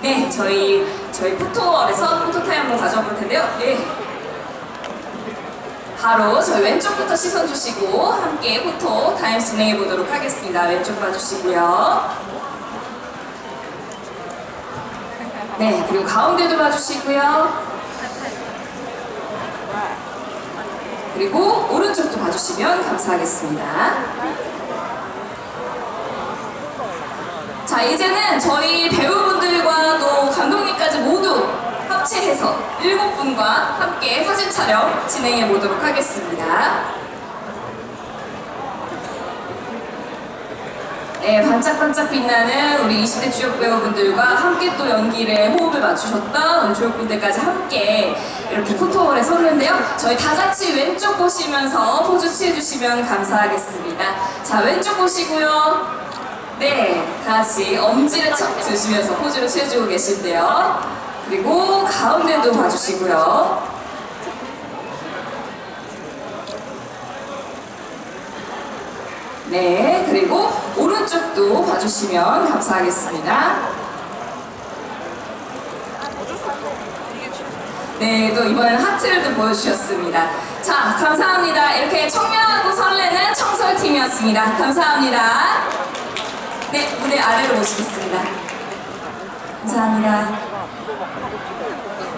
네, 저희 저희 포토월에서 포토타임 한번 가져볼 텐데요. 네. 바로 저희 왼쪽부터 시선 주시고 함께 포토 타임 진행해 보도록 하겠습니다. 왼쪽 봐주시고요. 네, 그리고 가운데도 봐주시고요. 그리고 오른쪽도 봐주시면 감사하겠습니다. 자, 이제는 저희 배우분 해서 일곱 분과 함께 사진 촬영 진행해 보도록 하겠습니다. 네, 반짝반짝 빛나는 우리 20대 주역 배우분들과 함께 또 연기를 호흡을 맞추셨던 우리 조역분들까지 함께 이렇게 포토월에 섰는데요. 저희 다 같이 왼쪽 보시면서 포즈 취해주시면 감사하겠습니다. 자, 왼쪽 보시고요. 네, 다 같이 엄지를 척 드시면서 포즈를 취해주고 계신데요. 그리고 가운데도 봐주시고요. 네, 그리고 오른쪽도 봐주시면 감사하겠습니다. 네, 또 이번에는 하트를 또 보여주셨습니다. 자, 감사합니다. 이렇게 청량하고 설레는 청설팀이었습니다. 감사합니다. 네, 무대 아래로 모시겠습니다. 감사합니다. 이거 막 하고 찍어야 되는 거